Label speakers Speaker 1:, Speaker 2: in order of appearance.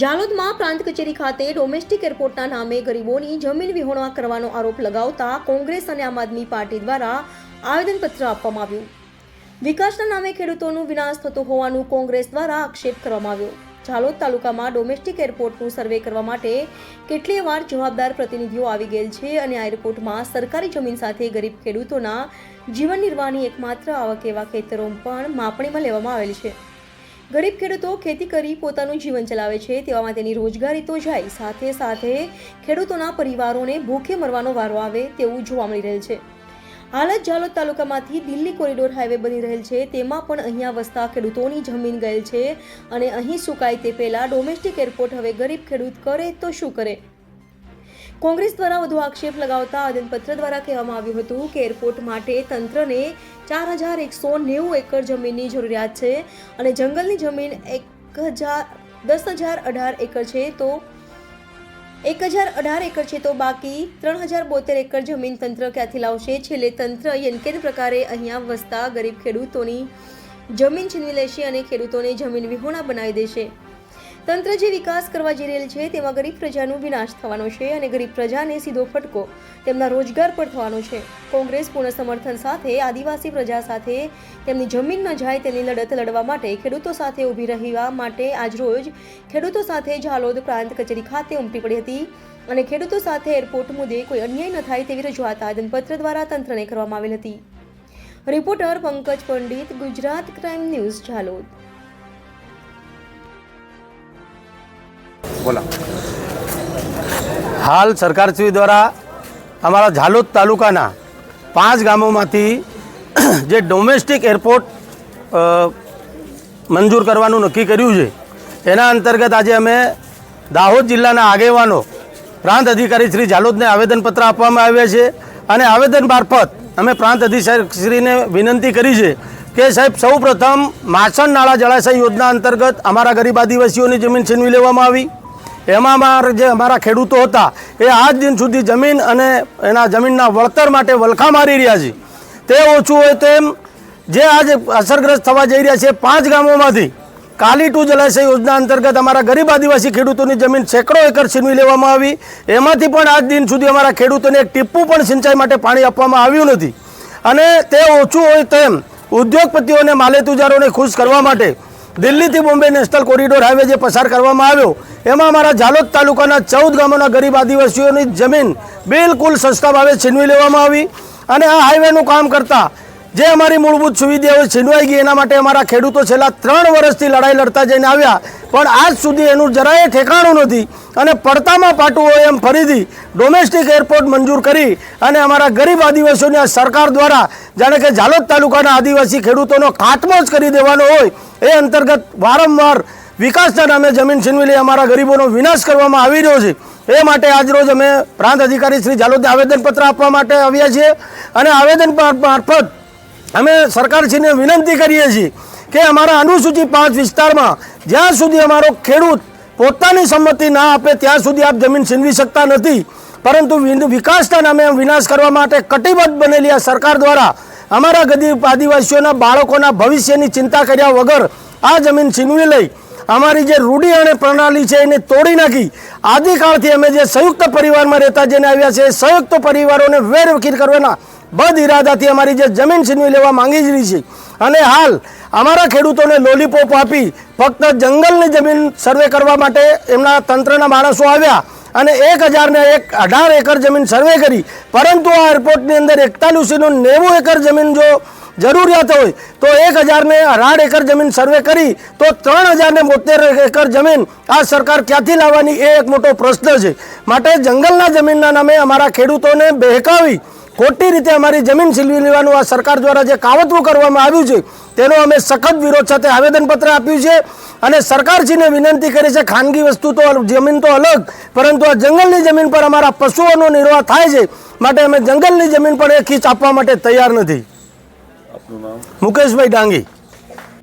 Speaker 1: જાલોદમાં પ્રાંત કચેરી ખાતે ડોમેસ્ટિક એરપોર્ટના નામે ગરીબોની જમીન વિહોણા કરવાનો આરોપ લગાવતા કોંગ્રેસ અને આમ આદમી પાર્ટી દ્વારા આવેદનપત્ર આપવામાં આવ્યું. વિકાસના નામે ખેડૂતોનું વિનાશ થતો હોવાનું કોંગ્રેસ દ્વારા આક્ષેપ કરવામાં આવ્યો. જાલોદ તાલુકામાં ડોમેસ્ટિક એરપોર્ટનું સર્વે કરવા માટે કેટલીય વાર જવાબદાર પ્રતિનિધિઓ આવી ગયેલ છે અને આ એરપોર્ટમાં સરકારી જમીન સાથે ગરીબ ખેડૂતોના જીવન નિર્વાહની એકમાત્ર આવક એવા ખેતરો પણ માપણીમાં લેવામાં આવેલ છે. ગરીબ ખેડૂતો ખેતી કરી પોતાનું જીવન ચલાવે છે તેવામાં તેની રોજગારી તો જાય, સાથે સાથે ખેડૂતોના પરિવારોને ભૂખે મરવાનો વારો આવે તેવું જોવા મળી રહેલ છે. હાલ જ જાલોદ તાલુકામાંથી દિલ્હી કોરિડોર હાઈવે બની રહેલ છે, તેમાં પણ અહીંયા વસતા ખેડૂતોની જમીન ગયેલ છે અને અહીં સુકાય તે પહેલાં ડોમેસ્ટિક એરપોર્ટ હવે ગરીબ ખેડૂત કરે તો શું કરે? કોંગ્રેસ દ્વારા વધુ આક્ષેપ લગાવતા આવેદનપત્ર દ્વારા કહેવામાં આવ્યું હતું કે એરપોર્ટ માટે તંત્રને ચાર હજાર એકસો નેવું એકર જમીનની જરૂરિયાત છે અને જંગલની જમીન એક હજાર, દસ હજાર અઢાર એકર છે તો એક હજાર અઢાર એકર છે તો બાકી ત્રણ હજાર બોતેર એકર જમીન તંત્ર ક્યાંથી લાવશે? છેલ્લે તંત્ર યનકેન પ્રકારે અહીંયા વસતા ગરીબ ખેડૂતોની જમીન છીનવી લેશે અને ખેડૂતોને જમીન વિહોણા બનાવી દેશે. તંત્ર જે વિકાસ કરવા જઈ રહેલ છે, તેમાં ગરીબ પ્રજાનો વિનાશ થવાનો છે અને ગરીબ પ્રજાને સીધો ફટકો તેમના રોજગાર પર થવાનો છે. કોંગ્રેસ પૂર્ણ સમર્થન સાથે, આદિવાસી પ્રજા સાથે તેમની જમીન ન જાય તેની લડત લડવા માટે ખેડૂતો સાથે ઊભી રહેવા માટે આજરોજ ખેડૂતો સાથે ઝાલોદ પ્રાંત કચેરી ખાતે ઉમટી પડી હતી અને ખેડૂતો સાથે એરપોર્ટ મુદ્દે કોઈ અન્યાય ન થાય તેવી રજૂઆત આવેદનપત્ર દ્વારા તંત્રને કરવામાં આવેલ હતી. Reporter Pankaj Pandit, Gujarat crime news, Jhalod.
Speaker 2: બોલા.
Speaker 3: હાલ સરકારશ્રી દ્વારા અમારા ઝાલોદ તાલુકાના પાંચ ગામોમાંથી જે ડોમેસ્ટિક એરપોર્ટ મંજૂર કરવાનું નક્કી કર્યું છે, એના અંતર્ગત આજે અમે દાહોદ જિલ્લાના આગેવાનો, પ્રાંત અધિકારી શ્રી ઝાલોદને આવેદનપત્ર આપવામાં આવ્યા છે અને આવેદન મારફત અમે પ્રાંત અધિકારીશ્રીને વિનંતી કરી છે કે સાહેબ સૌ પ્રથમ માછણ નાળા જળાશય યોજના અંતર્ગત અમારા ગરીબ આદિવાસીઓની જમીન છીનવી લેવામાં આવી. એમાં અમારા જે અમારા ખેડૂતો હતા, એ આજ દિન સુધી જમીન અને એના જમીનના વળતર માટે વલખા મારી રહ્યા છે. તે ઓછું હોય તેમ જે આજે અસરગ્રસ્ત થવા જઈ રહ્યા છે પાંચ ગામોમાંથી, કાલી ટુ જલાશય યોજના અંતર્ગત અમારા ગરીબ આદિવાસી ખેડૂતોની જમીન સેંકડો એકર છીનવી લેવામાં આવી. એમાંથી પણ આજ દિન સુધી અમારા ખેડૂતોને એક ટીપું પણ સિંચાઈ માટે પાણી આપવામાં આવ્યું નથી. અને તે ઓછું હોય તેમ ઉદ્યોગપતિઓને માલેતુજારોને ખુશ કરવા માટે દિલ્હીથી બોમ્બે નેશનલ કોરિડોર હાઈવે જે પસાર કરવામાં આવ્યો એમાં અમારા ઝાલોદ તાલુકાના ચૌદ ગામોના ગરીબ આદિવાસીઓની જમીન બિલકુલ સસ્તા ભાવે છીનવી લેવામાં આવી અને આ હાઈવેનું કામ કરતાં જે અમારી મૂળભૂત સુવિધાઓ છીનવાઈ ગઈ એના માટે અમારા ખેડૂતો છેલ્લા ત્રણ વર્ષથી લડાઈ લડતા જઈને આવ્યા. પણ આજ સુધી એનું જરાય ઠેકાણું નથી અને પડતામાં પાટું હોય એમ ફરીથી ડોમેસ્ટિક એરપોર્ટ મંજૂર કરી અને અમારા ગરીબ આદિવાસીઓની આ સરકાર દ્વારા જાણે કે ઝાલોદ તાલુકાના આદિવાસી ખેડૂતોનો જ કરી દેવાનો હોય એ અંતર્ગત વારંવાર વિકાસના નામે જમીન છીનવી લઈ અમારા ગરીબોનો વિનાશ કરવામાં આવી રહ્યો છે. એ માટે આજરોજ અમે પ્રાંત અધિકારી શ્રી જાલોદને આવેદનપત્ર આપવા માટે આવ્યા છીએ અને આવેદન મારફત અમે સરકારશ્રીને વિનંતી કરીએ છીએ કે અમારા અનુસૂચિત પાંચ વિસ્તારમાં જ્યાં સુધી અમારો ખેડૂત પોતાની સંમતિ ના આપે ત્યાં સુધી આપ જમીન છીનવી શકતા નથી. પરંતુ વિકાસના નામે વિનાશ કરવા માટે કટિબદ્ધ બનેલી આ સરકાર દ્વારા અમારા ગરીબ આદિવાસીઓના બાળકોના ભવિષ્યની ચિંતા કર્યા વગર આ જમીન છીનવી લઈ અમારી જે રૂઢી અને પ્રણાલી છે એને તોડી નાખી. આદિકાળથી અમે જે સંયુક્ત પરિવારમાં રહેતા જેને આવ્યા છે એ સંયુક્ત પરિવારોને વેરવકીર કરવાના બદ ઇરાદાથી અમારી જે જમીન છીનવી લેવા માંગી જ રહી છે. અને હાલ અમારા ખેડૂતોને લોલીપોપ આપી ફક્ત જંગલની જમીન સર્વે કરવા માટે એમના તંત્રના માણસો આવ્યા અને એક હજારને એક અઢાર એકર જમીન સર્વે કરી. પરંતુ આ એરપોર્ટની અંદર એકતાલીસીનું નેવું એકર જમીન જો જરૂરિયાત હોય તો એક હજારને અઢાર એકર જમીન સર્વે કરી, તો ત્રણ હજારને બોતેર એકર જમીન આ સરકાર ક્યાંથી લાવવાની એ એક મોટો પ્રશ્ન છે. માટે જંગલના જમીનના નામે અમારા ખેડૂતોને બહેકાવી, ખોટી રીતે અમારી જમીન છીનવી લેવાનું આ સરકાર દ્વારા જે કાવતરું કરવામાં આવ્યું છે, તેનો અમે સખત વિરોધ સાથે આવેદનપત્ર આપ્યું છે. અને સરકારશ્રીને વિનંતી કરી છે, ખાનગી વસ્તુ તો જમીન તો અલગ, પરંતુ આ જંગલની જમીન પર અમારા પશુઓનો નિર્વાહ થાય છે. માટે અમે જંગલની જમીન પર એ ખીચ આપવા માટે તૈયાર નથી. મુકેશભાઈ ડાંગી.